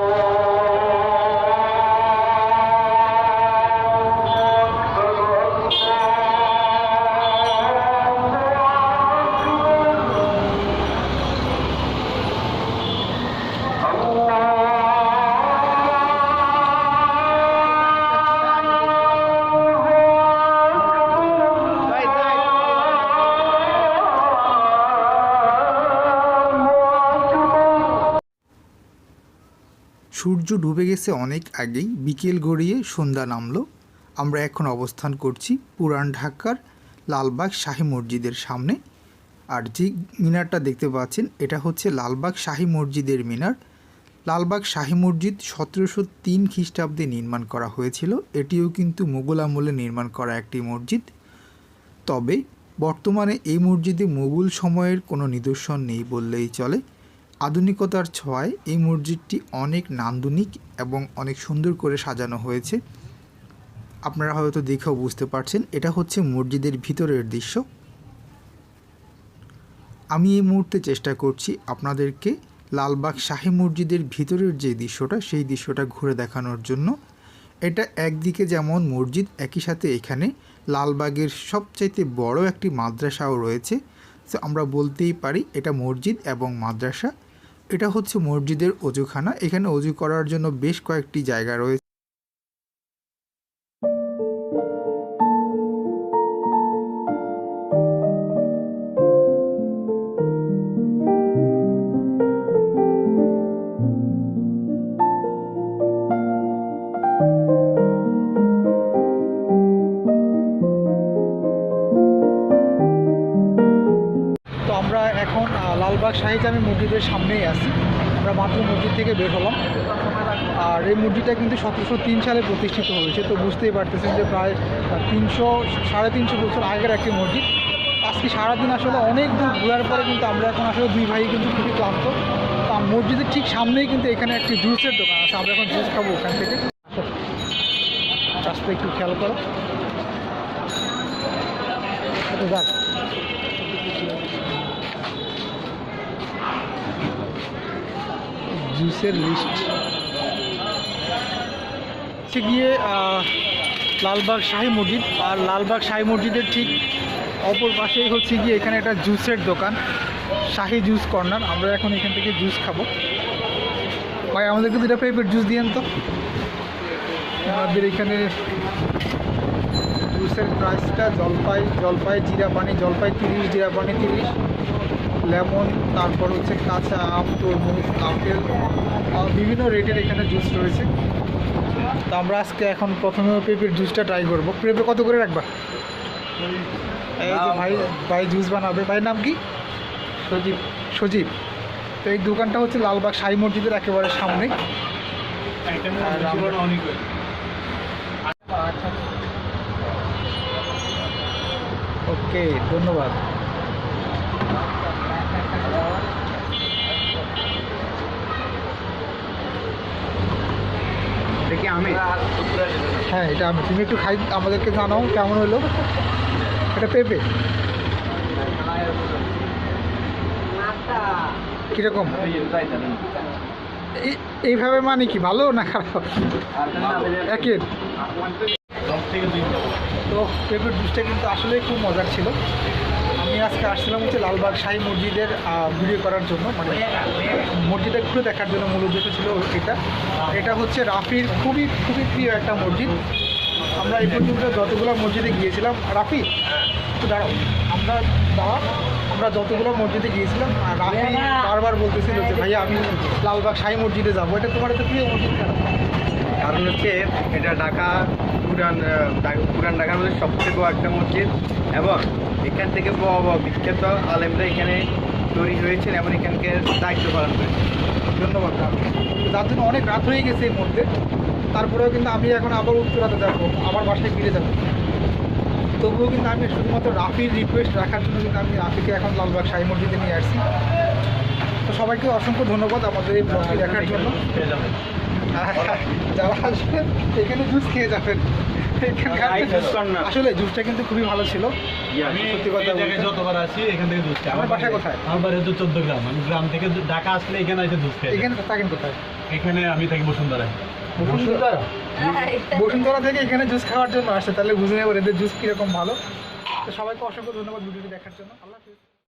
Oh. সূর্য ডুবে গেছে অনেক আগেই। বিকেল গড়িয়ে সন্ধ্যা নামলো। আমরা এখন অবস্থান করছি পুরান ঢাকার লালবাগ শাহী মসজিদের সামনে। আর যে মিনারটা দেখতে পাচ্ছেন, এটা হচ্ছে লালবাগ শাহী মসজিদের মিনার। লালবাগ শাহী মসজিদ সতেরোশো তিন খ্রিস্টাব্দে নির্মাণ করা হয়েছিল। এটিও কিন্তু মুঘল আমলে নির্মাণ করা একটি মসজিদ। তবে বর্তমানে এই মসজিদে মুঘল সময়ের কোনো নিদর্শন নেই বললেই চলে। আধুনিকতার ছোঁয়ায় এই মসজিদটি অনেক নান্দনিক এবং অনেক সুন্দর করে সাজানো হয়েছে। আপনারা হয়তো দেখেও বুঝতে পারছেন, এটা হচ্ছে মসজিদের ভিতরের দৃশ্য। আমি এই মুহূর্তে চেষ্টা করছি আপনাদেরকে লালবাগ শাহী মসজিদের ভিতরের যে দৃশ্যটা, সেই দৃশ্যটা ঘুরে দেখানোর জন্য। এটা একদিকে যেমন মসজিদ, একই সাথে এখানে লালবাগের সবচাইতে বড় একটি মাদ্রাসাও রয়েছে। তো আমরা বলতেই পারি, এটা মসজিদ এবং মাদ্রাসা। এটা হচ্ছে মসজিদের অজুখানা। এখানে অজু করার জন্য বেশ কয়েকটি জায়গা রয়েছে। আহ, লালবাগ শাহী জামি মসজিদের সামনেই আছি। আমরা মাত্র মসজিদ থেকে বের হলাম। আর এই মসজিদটা কিন্তু সতেরোশো তিন সালে প্রতিষ্ঠিত হয়েছে। তো বুঝতেই পারতেছেন যে প্রায় তিনশো সাড়ে তিনশো বছর আগের একটি মসজিদ। আজকে সারাদিন আসলে অনেক দূর ঘোরার পরে কিন্তু আমরা এখন আসলে দুই ভাই কিন্তু খুবই ক্লান্ত। তা মসজিদের ঠিক সামনেই কিন্তু এখানে একটি জুসের দোকান আছে। আমরা এখন জুস খাব ওখান থেকে। রাস্তা একটু খেয়াল করো। যাক। জুসের লিস্ট হচ্ছে গিয়ে লালবাগ শাহী মসজিদ। আর লালবাগ শাহী মসজিদের ঠিক অপর পাশেই হচ্ছে গিয়ে এখানে একটা জুসের দোকান, শাহী জুস কর্নার। আমরা এখন এখান থেকে জুস খাব। ভাই আমাদেরকে দুটা পেপের জুস দিয়েন তো। আমাদের এখানে জুসের প্রাইসটা জলপাই জলপাই জিরা পানি, জলপাই তিরিশ, জিরা পানি তিরিশ। লেমন তারপর হচ্ছে কাঁচা আম তরমুজ আপেল বিভিন্ন রেটের এখানে জুস রয়েছে। তো আমরা আজকে এখন প্রথমে পেঁপের জুসটা ট্রাই করব। পেঁপে কত করে রাখবা? এই যে ভাই ভাই জুস বানাবে। ভাইয়ের নাম কি? সজীব। সজীব। তো এই দোকানটা হচ্ছে লালবাগ সাই মসজিদের একেবারে সামনে। আচ্ছা। ওকে ধন্যবাদ। আমি হ্যাঁ এটা আমি তুমি একটু খাই আমাদেরকে জানাও কেমন হলো। এটা পেঁপে? কীরকম? এই- এইভাবে মানে কি ভালো না খারাপ? একের তো পেঁপের জুসটা কিন্তু আসলেই খুব মজার ছিল। আজকে আসছিলাম হচ্ছে লালবাগ শাহী মসজিদের ভিডিও করার জন্য। মানে মসজিদটা ঘুরে দেখার জন্য মূল উদ্দেশ্য ছিল এটা। এটা হচ্ছে রাফির খুবই খুবই প্রিয় একটা মসজিদ। আমরা এই পর্যন্ত যতগুলো মসজিদে গিয়েছিলাম। রাফি, একটু দাঁড়াও। আমরা দাঁড়াও। আমরা যতগুলো মসজিদে গিয়েছিলাম আর রাফি বারবার বলতেছিল যে ভাইয়া আমি লালবাগ সাই মসজিদে যাব। এটা তোমার তো প্রিয় মসজিদ কারণ হচ্ছে এটা ঢাকা পুরান পুরান ঢাকার মধ্যে সবচেয়ে বড় একটা মসজিদ এবং এখান থেকে বড় বড় বিখ্যাত আলেমরা এখানে তৈরি হয়েছেন এবং এখানকে দায়িত্ব পালন করেছেন। ধন্যবাদ রাফি। তো যার জন্য অনেক রাত হয়ে গেছে এই মুহূর্তে। তারপরেও কিন্তু আমি এখন আবার উত্তরাতে যাব আবার বাসায় ফিরে যাব। তবুও কিন্তু আমি শুধুমাত্র রাফির রিকোয়েস্ট রাখার জন্য কিন্তু আমি রাফিকে এখন লালবাগ শাহী মসজিদে নিয়ে আসছি। তো সবাইকে অসংখ্য ধন্যবাদ আমাদের এই ব্লগটি দেখার জন্য। যারা আসবেন এখানে জুস খেয়ে যাবেন। আসলে জুসটা কিন্তু খুবই ভালো ছিল। আমি সত্যি কথা এই জায়গায় বলতে। যতবার আসি এখান থেকে খাই আমার বাসা কোথায়? আমার বাড়ি হচ্ছে চোদ্দ গ্রাম। আমি গ্রাম থেকে ঢাকা আসলে এখানে এসে খাই এখানে থাকেন কোথায়? এখানে আমি থাকি বসুন্ধরায়। বসুন্ধরা? বসুন্ধরা থেকে এখানে জুস খাওয়ার জন্য আসে তাহলে বুঝে নেবার এদের জুস কীরকম ভালো। তো সবাইকে অসংখ্য ধন্যবাদ ভিডিওটি দেখার জন্য। আল্লাহ হাফিজ।